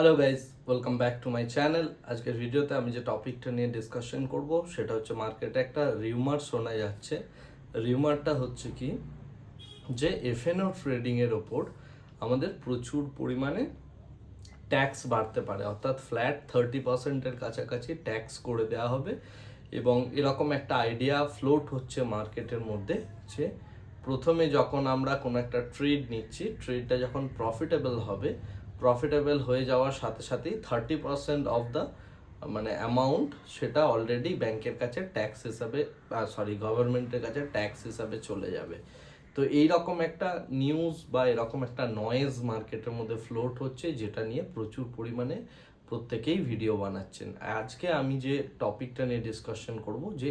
Hello guys welcome back to my channel আজকের ভিডিওতে আমি যে টপিকটা নিয়ে ডিসকাশন করব, সেটা হচ্ছে মার্কেটে একটা রিউমার শোনা যাচ্ছে। রিউমারটা হচ্ছে কি? যে এফএনও ট্রেডিংয়ের ওপর আমাদের প্রচুর পরিমাণে ট্যাক্স বাড়তে পারে। অর্থাৎ ফ্ল্যাট থার্টি পার্সেন্টের কাছাকাছি ট্যাক্স করে দেওয়া হবে এবং এরকম একটা আইডিয়া ফ্লোট হচ্ছে মার্কেটের মধ্যে যে প্রথমে যখন আমরা কোনো একটা ট্রেড নিচ্ছি ট্রেডটা যখন প্রফিটেবল হবে প্রফিটেবল হয়ে যাওয়ার সাথে সাথেই থার্টি পার্সেন্ট অফ দ্য মানে অ্যামাউন্ট সেটা অলরেডি ব্যাংকের কাছে ট্যাক্স হিসাবে সরি গভর্নমেন্টের কাছে ট্যাক্স হিসাবে চলে যাবে। তো এই রকম একটা নিউজ বা এরকম একটা নয়েজ মার্কেটের মধ্যে ফ্লোট হচ্ছে, যেটা নিয়ে প্রচুর পরিমাণে প্রত্যেকেই ভিডিও বানাচ্ছেন। আজকে আমি যে টপিকটা নিয়ে ডিসকাশন করব, যে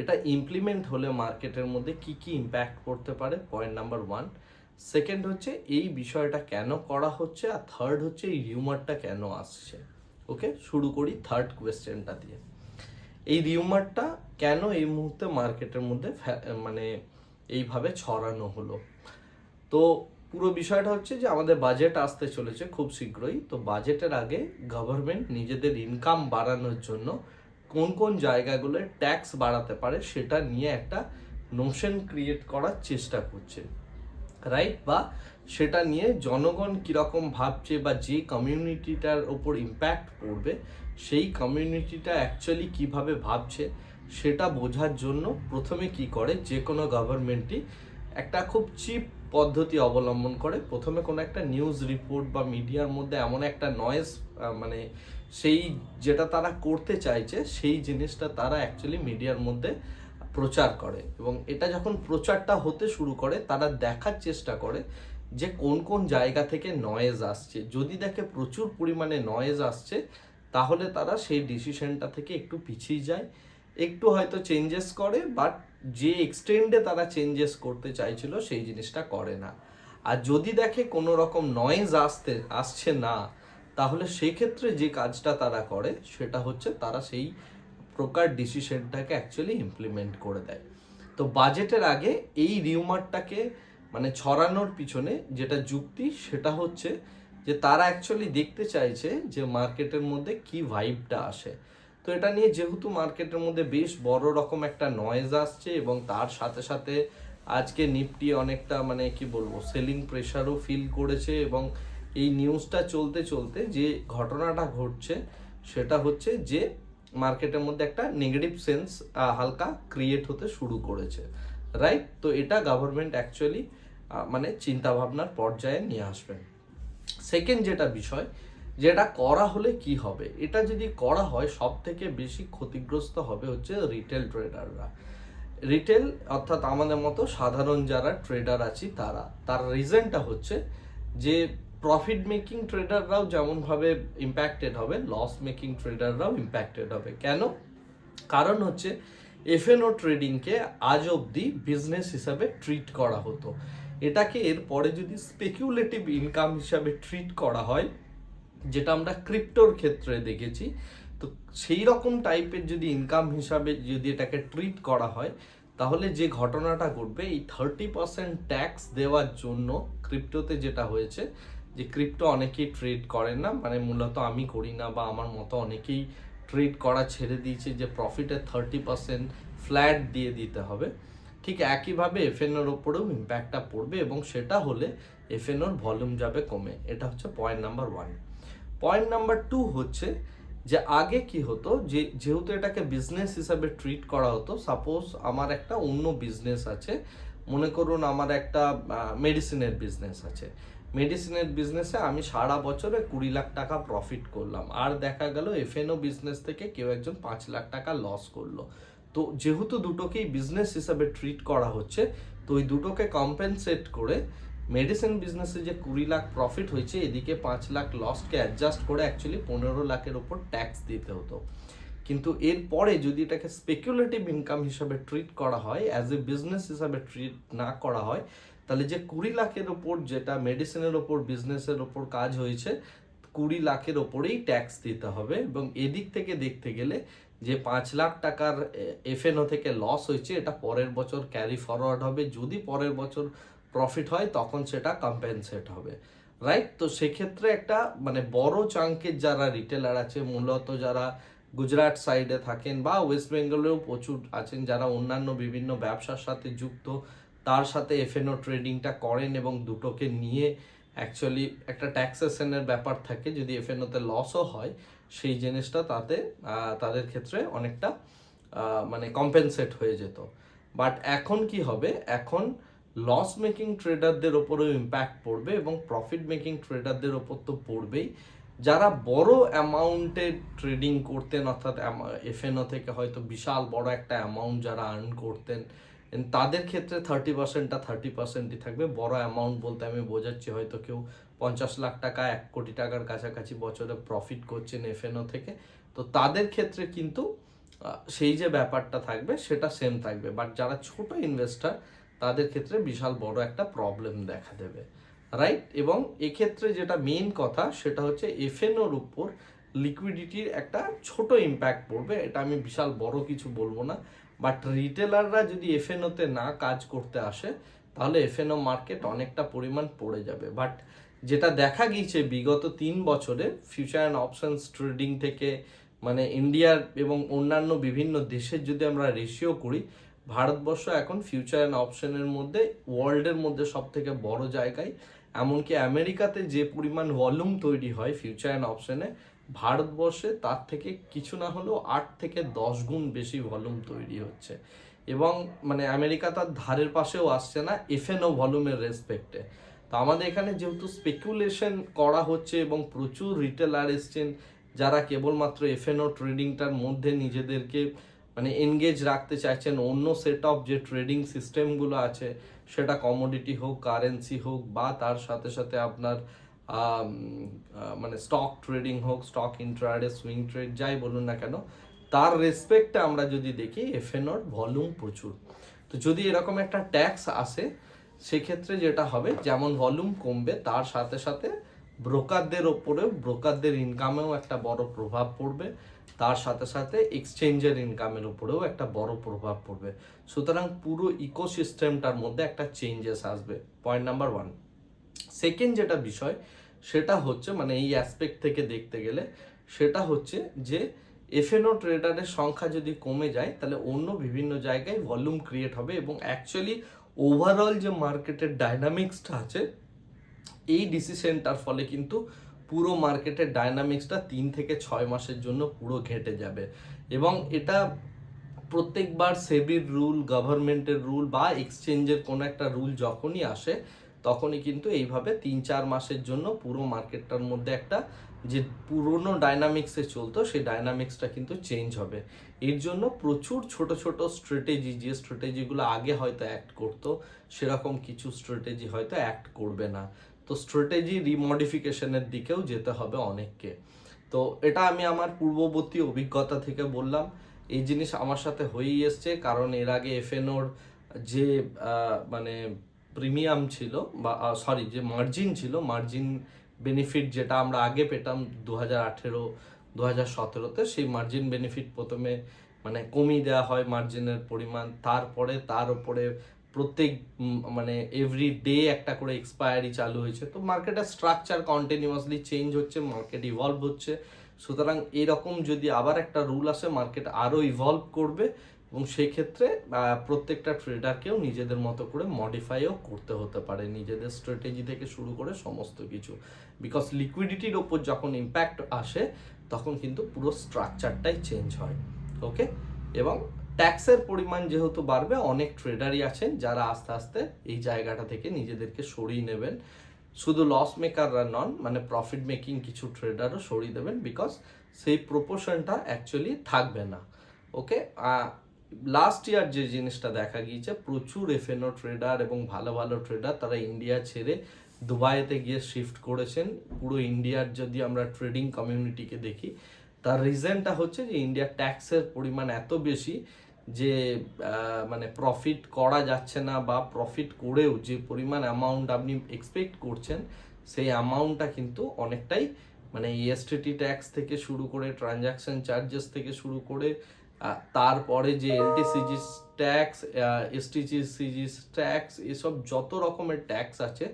এটা ইমপ্লিমেন্ট হলে মার্কেটের মধ্যে কি কি ইম্প্যাক্ট করতে পারে পয়েন্ট নাম্বার ওয়ান সেকেন্ড হচ্ছে এই বিষয়টা কেন করা হচ্ছে আর থার্ড হচ্ছে এই রিউমারটা কেন আসছে। ওকে শুরু করি থার্ড কোয়েশ্চেনটা দিয়ে। এই রিউমারটা কেন এই মুহূর্তে মার্কেটের মধ্যে মানে এইভাবে ছড়ানো হলো? তো পুরো বিষয়টা হচ্ছে যে আমাদের বাজেট আসতে চলেছে খুব শীঘ্রই। তো বাজেটের আগে গভর্নমেন্ট নিজেদের ইনকাম বাড়ানোর জন্য কোন কোন জায়গাগুলোয় ট্যাক্স বাড়াতে পারে সেটা নিয়ে একটা নোশন ক্রিয়েট করার চেষ্টা করছে। রাইট বা সেটা নিয়ে জনগণ কীরকম ভাবছে বা যে কমিউনিটিটার ওপর ইম্প্যাক্ট পড়বে, সেই কমিউনিটিটা অ্যাকচুয়ালি কীভাবে ভাবছে, সেটা বোঝার জন্য প্রথমে কি করে, যে কোনো গভর্নমেন্টই একটা খুব চিপ পদ্ধতি অবলম্বন করে। প্রথমে কোনো একটা নিউজ রিপোর্ট বা মিডিয়ার মধ্যে এমন একটা নয়েজ মানে সেই যেটা তারা করতে চাইছে, সেই জিনিসটা তারা অ্যাকচুয়ালি মিডিয়ার মধ্যে প্রচার করে এবং এটা যখন প্রচারটা হতে শুরু করে, তারা দেখার চেষ্টা করে যে কোন কোন জায়গা থেকে নয়েজ আসছে। যদি দেখে প্রচুর পরিমাণে নয়েজ আসছে, তাহলে তারা সেই ডিসিশনটা থেকে একটু পিছিয়ে যায়, একটু হয়তো চেঞ্জেস করে বাট যে এক্সটেন্ডে তারা চেঞ্জেস করতে চাইছিল, সেই জিনিসটা করে না। আর যদি দেখে কোনো রকম নয়েজ আসতে, আসছে না, তাহলে সেক্ষেত্রে যে কাজটা তারা করে, সেটা হচ্ছে তারা সেই প্রকার ডিসিশনটাকে অ্যাকচুয়ালি ইমপ্লিমেন্ট করে দেয়। তো বাজেটের আগে এই রিউমারটাকে মানে ছড়ানোর পিছনে যেটা যুক্তি, সেটা হচ্ছে যে তারা অ্যাকচুয়ালি দেখতে চাইছে যে মার্কেটের মধ্যে কি ভাইবটা আসে। তো এটা নিয়ে যেহেতু মার্কেটের মধ্যে বেশ বড় রকম একটা নয়েজ আসছে এবং তার সাথে সাথে আজকে নিফটি অনেকটা মানে কি বলব সেলিং প্রেশারও ফিল করেছে এবং এই নিউজটা চলতে চলতে যে ঘটনাটা ঘটছে, সেটা হচ্ছে যে মার্কেটের মধ্যে একটা নেগেটিভ সেন্স হালকা ক্রিয়েট হতে শুরু করেছে। রাইট তো এটা গভর্নমেন্ট অ্যাকচুয়ালি মানে চিন্তা ভাবনার পর্যায়ে নিয়ে আসবেন সেকেন্ড যেটা বিষয়, যেটা করা হলে কি হবে? এটা যদি করা হয় সব থেকে বেশি ক্ষতিগ্রস্ত হবে হচ্ছে রিটেল ট্রেডাররা রিটেল অর্থাৎ আমাদের মতো সাধারণ যারা ট্রেডার আছি তারা, তার রিজনটা হচ্ছে যে প্রফিট মেকিং ট্রেডাররাও যেমনভাবে ইম্প্যাক্টেড হবে লস মেকিং ট্রেডাররাও ইম্প্যাক্টেড হবে। কেন? কারণ হচ্ছে এফএনও ট্রেডিংকে আজ অবধি বিজনেস হিসাবে ট্রিট করা হতো। এটাকে এরপরে যদি স্পেকুলেটিভ ইনকাম হিসাবে ট্রিট করা হয়, যেটা আমরা ক্রিপ্টোর ক্ষেত্রে দেখেছি, তো সেই রকম টাইপের যদি ইনকাম হিসাবে যদি এটাকে ট্রিট করা হয়, তাহলে যে ঘটনাটা ঘটবে, এই থার্টি পার্সেন্ট ট্যাক্স দেওয়ার জন্য ক্রিপ্টোতে যেটা হয়েছে যে ক্রিপ্টো অনেকেই ট্রেড করেন না মানে মূলত আমি করি না বা আমার মতো অনেকেই ট্রেড করা ছেড়ে দিয়েছে যে প্রফিটের থার্টি পার্সেন্ট ফ্ল্যাট দিয়ে দিতে হবে। ঠিক একইভাবে এফএনওর ওপরেও ইম্প্যাক্টটা পড়বে এবং সেটা হলে এফএনওর ভলিউম যাবে কমে। এটা হচ্ছে point number one point number two হচ্ছে যে আগে কি হতো, যে যেহেতু এটাকে বিজনেস হিসাবে ট্রিট করা হতো সাপোজ আমার একটা অন্য বিজনেস আছে, মনে করুন আমার একটা মেডিসিনের বিজনেস আছে। মেডিসিনের বিজনেসে আমি সারা বছরে কুড়ি লাখ টাকা প্রফিট করলাম। আর দেখা গেল এফএনও বিজনেস থেকে কেউ একজন পাঁচ লাখ টাকা লস করল। তো যেহেতু দুটোকেই বিজনেস হিসাবে ট্রিট করা হচ্ছে, তো ওই দুটোকে কম্পেনসেট করে মেডিসিন বিজনেসে যে কুড়ি লাখ প্রফিট হয়েছে, এদিকে পাঁচ লাখ লসকে অ্যাডজাস্ট করে অ্যাকচুয়ালি পনেরো লাখের ওপর ট্যাক্স দিতে হতো। কিন্তু এরপরে যদি এটাকে স্পেকুলেটিভ ইনকাম হিসাবে ট্রিট করা হয় অ্যাজ এ বিজনেস হিসাবে ট্রিট না করা হয় তাহলে যে কুড়ি লাখের ওপর যেটা মেডিসিনের ওপর বিজনেসের ওপর কাজ হয়েছে, কুড়ি লাখের ওপরেই ট্যাক্স দিতে হবে এবং এদিক থেকে দেখতে গেলে যে পাঁচ লাখ টাকার এফএনও থেকে লস হয়েছে, এটা পরের বছর ক্যারি ফরওয়ার্ড হবে। যদি পরের বছর প্রফিট হয়, তখন সেটা কম্পেনসেট হবে। রাইট তো সেক্ষেত্রে একটা মানে বড় চাঙ্কের যারা রিটেলার আছে, মূলত যারা গুজরাট সাইডে থাকেন বা ওয়েস্ট বেঙ্গলেও প্রচুর আছেন, যারা অন্যান্য বিভিন্ন ব্যবসার সাথে যুক্ত তার সাথে এফএনও ট্রেডিংটা করেন এবং দুটোকে নিয়ে অ্যাকচুয়ালি একটা ট্যাক্সেশনের ব্যাপার থাকে, যদি এফএনওতে লসও হয়, সেই জিনিসটা তাতে তাদের ক্ষেত্রে অনেকটা মানে কম্পেনসেট হয়ে যেত। বাট এখন কি হবে? এখন লস মেকিং ট্রেডারদের ওপরেও ইম্প্যাক্ট পড়বে এবং প্রফিট মেকিং ট্রেডারদের ওপর তো পড়বেই। যারা বড় অ্যামাউন্টে ট্রেডিং করতেন, অর্থাৎ এফএনও থেকে হয়তো বিশাল বড় একটা অ্যামাউন্ট যারা আর্ন করতেন তাদের ক্ষেত্রে থার্টি পার্সেন্টটা থার্টি পার্সেন্টই থাকবে। বড় অ্যামাউন্ট বলতে আমি বোঝাচ্ছি, হয়তো কেউ পঞ্চাশ লাখ টাকা, এক কোটি টাকার কাছাকাছি বছরে প্রফিট করছেন এফএনও থেকে। তো তাদের ক্ষেত্রে কিন্তু সেই যে ব্যাপারটা থাকবে, সেটা সেম থাকবে। বাট যারা ছোট ইনভেস্টার তাদের ক্ষেত্রে বিশাল বড় একটা প্রবলেম দেখা দেবে। রাইট এবং এক্ষেত্রে যেটা মেইন কথা, সেটা হচ্ছে এফএনওর উপর লিকুইডিটির একটা ছোট ইম্প্যাক্ট পড়বে। এটা আমি বিশাল বড় কিছু বলব না। বাট রিটেলাররা যদি এফএনওতে না কাজ করতে আসে, তাহলে এফএনও মার্কেট অনেকটা পরিমাণ পড়ে যাবে। বাট যেটা দেখা গিয়েছে বিগত তিন বছরে ফিউচার অ্যান্ড অপশনস ট্রেডিং থেকে মানে ইন্ডিয়ার এবং অন্যান্য বিভিন্ন দেশের যদি আমরা রেশিও করি, ভারতবর্ষ এখন ফিউচার অ্যান্ড অপশনের মধ্যে ওয়ার্ল্ডের মধ্যে সব থেকে বড় জায়গায়। এমনকি আমেরিকাতে যে পরিমাণ ভলিউম তৈরি হয় ফিউচার অ্যান্ড অপশনে ভারতবর্ষে তার থেকে কিছু না হলেও আট থেকে দশ গুণ বেশি ভলিউম তৈরি হচ্ছে। এবং মানে আমেরিকা তার ধারের পাশেও আসছে না এফএনও ভলিউমের রেসপেক্টে তো আমাদের এখানে যেহেতু স্পেকুলেশন করা হচ্ছে এবং প্রচুর রিটেলার এসছেন, যারা কেবলমাত্র এফএনও ট্রেডিংটার মধ্যে নিজেদেরকে মানে এনগেজ রাখতে চাইছেন, অন্য সেট অফ যে ট্রেডিং সিস্টেমগুলো আছে, সেটা কমোডিটি হোক কারেন্সি হোক, বা তার সাথে সাথে আপনার মানে স্টক ট্রেডিং হোক স্টক ইন্ট্রাডে সুইং ট্রেড যাই বলুন না কেন, তার রেসপেক্টে আমরা যদি দেখি এফএনওর ভলিউম প্রচুর। তো যদি এরকম একটা ট্যাক্স আসে, সেক্ষেত্রে যেটা হবে, যেমন ভলিউম কমবে, তার সাথে সাথে ব্রোকারদের ওপরেও ব্রোকারদের ইনকামেও একটা বড় প্রভাব পড়বে, তার সাথে সাথে এক্সচেঞ্জের ইনকামের উপরেও একটা বড় প্রভাব পড়বে। সুতরাং পুরো ইকোসিস্টেমটার মধ্যে একটা চেঞ্জেস আসবে। পয়েন্ট নাম্বার ওয়ান সেকেন্ড যেটা বিষয় সেটা হচ্ছে মানে এই অ্যাসপেক্ট থেকে দেখতে গেলে, সেটা হচ্ছে যে এফএনও ট্রেডারের সংখ্যা যদি কমে যায়, তাহলে অন্য বিভিন্ন জায়গায় ভলিউম ক্রিয়েট হবে এবং অ্যাকচুয়ালি ওভারঅল যে মার্কেটের ডাইনামিক্সটা আছে, এই ডিসিশনটার ফলে কিন্তু পুরো মার্কেটের ডাইনামিক্সটা তিন থেকে ছয় মাসের জন্য পুরো ঘেটে যাবে। এবং এটা প্রত্যেকবার সেবির রুল গভর্নমেন্টের রুল বা এক্সচেঞ্জের কোনো একটা রুল যখনই আসে তখনই কিন্তু এইভাবে তিন চার মাসের জন্য পুরো মার্কেটটার মধ্যে একটা যে পুরনো ডাইনামিক্সে চলতো, সেই ডাইনামিক্সটা কিন্তু চেঞ্জ হবে। এর জন্য প্রচুর ছোট ছোট স্ট্র্যাটেজি যে স্ট্র্যাটেজিগুলো আগে হয়তো অ্যাক্ট করতো, সেরকম কিছু স্ট্র্যাটেজি হয়তো অ্যাক্ট করবে না। তো স্ট্র্যাটেজি রিমডিফিকেশনের দিকেও যেতে হবে অনেককে। তো এটা আমি আমার পূর্ববর্তী অভিজ্ঞতা থেকে বললাম। এই জিনিস আমার সাথে হয়েই এসছে, কারণ এর আগে এফএনওর যে মানে প্রিমিয়াম ছিল বা সরি যে মার্জিন ছিল মার্জিন বেনিফিট যেটা আমরা আগে পেতাম দু হাজার আঠেরো দু হাজার সতেরোতে, সেই মার্জিন বেনিফিট প্রথমে মানে কমিয়ে দেওয়া হয় মার্জিনের পরিমাণ। তারপরে তার উপরে প্রত্যেক মানে এভরি ডে একটা করে এক্সপায়ারি চালু হয়েছে। তো মার্কেটের স্ট্রাকচার কন্টিনিউয়াসলি চেঞ্জ হচ্ছে মার্কেট ইভলভ হচ্ছে। সুতরাং এরকম যদি আবার একটা রুল আসে মার্কেট আরও ইভলভ করবে। এবং সেই ক্ষেত্রে প্রত্যেকটা ট্রেডারকেও নিজেদের মতো করে মডিফাইও করতে হতে পারে, নিজেদের স্ট্র্যাটেজি থেকে শুরু করে সমস্ত কিছু। বিকজ লিকুইডিটির ওপর যখন ইম্প্যাক্ট আসে, তখন কিন্তু পুরো স্ট্রাকচারটাই চেঞ্জ হয় ওকে এবং ট্যাক্সের পরিমাণ যেহেতু বাড়বে, অনেক ট্রেডারই আছেন যারা আস্তে আস্তে এই জায়গাটা থেকে নিজেদেরকে সরিয়ে নেবেন। শুধু লস মেকাররা নন মানে প্রফিট মেকিং কিছু ট্রেডারও সরিয়ে দেবেন বিকজ সেই প্রপোর্শনটা অ্যাকচুয়ালি থাকবে না ওকে লাস্ট ইয়ার যে জিনিসটা দেখা গিয়েছে, প্রচুর এফএনও ট্রেডার এবং ভালো ভালো ট্রেডার তারা ইন্ডিয়া ছেড়ে দুবাইতে গিয়ে শিফট করেছেন। পুরো ইন্ডিয়ার যদি আমরা ট্রেডিং কমিউনিটিকে দেখি, তার রিজনটা হচ্ছে যে ইন্ডিয়ার ট্যাক্সের পরিমাণ এত বেশি যে মানে প্রফিট করা যাচ্ছে না বা প্রফিট করেও যে পরিমাণ অ্যামাউন্ট আপনি এক্সপেক্ট করছেন, সেই অ্যামাউন্টটা কিন্তু অনেকটাই মানে ইএসটিটি ট্যাক্স থেকে শুরু করে ট্রানজাকশন চার্জেস থেকে শুরু করে তারপরে যে এলটিসিজিস ট্যাক্স এসটিজিসিজিস ট্যাক্স এসব যত রকমের ট্যাক্স আছে,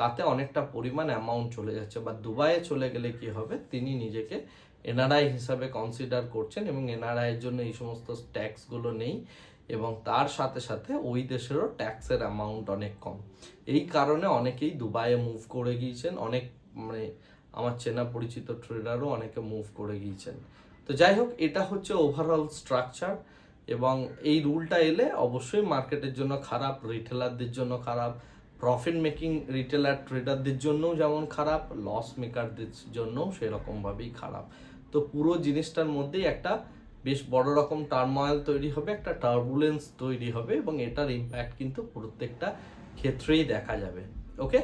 তাতে অনেকটা পরিমাণ অ্যামাউন্ট চলে যাচ্ছে। বা দুবাইয়ে চলে গেলে কি হবে? তিনি নিজেকে এনআরআই হিসাবে কনসিডার করছেন এবং এনআরআই এর জন্য এই সমস্ত ট্যাক্সগুলো নেই এবং তার সাথে সাথে ওই দেশেরও ট্যাক্সের অ্যামাউন্ট অনেক কম। এই কারণে অনেকেই দুবাইয়ে মুভ করে গিয়েছেন, অনেক মানে আমার চেনা পরিচিত ট্রেডারও অনেকে মুভ করে গিয়েছেন। তো যাই হোক এটা হচ্ছে ওভারঅল স্ট্রাকচার এবং এই রুলটা এলে অবশ্যই মার্কেটের জন্য খারাপ রিটেলারদের জন্য খারাপ প্রফিট মেকিং রিটেলার ট্রেডারদের জন্যও যেমন খারাপ লস মেকারদের জন্যও সেরকমভাবেই খারাপ। তো পুরো জিনিসটার মধ্যেই একটা বেশ বড় রকম টার্ময়েল তৈরি হবে, একটা টার্বুলেন্স তৈরি হবে এবং এটার ইম্প্যাক্ট কিন্তু প্রত্যেকটা ক্ষেত্রেই দেখা যাবে। ওকে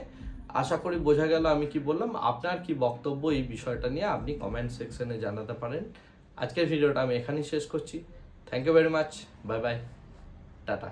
আশা করি বোঝা গেল আমি কি বললাম। আপনার কি বক্তব্য এই বিষয়টা নিয়ে আপনি কমেন্ট সেকশনে জানাতে পারেন। আজকের ভিডিওটা আমি এখানেই শেষ করছি। Thank you very much bye bye tata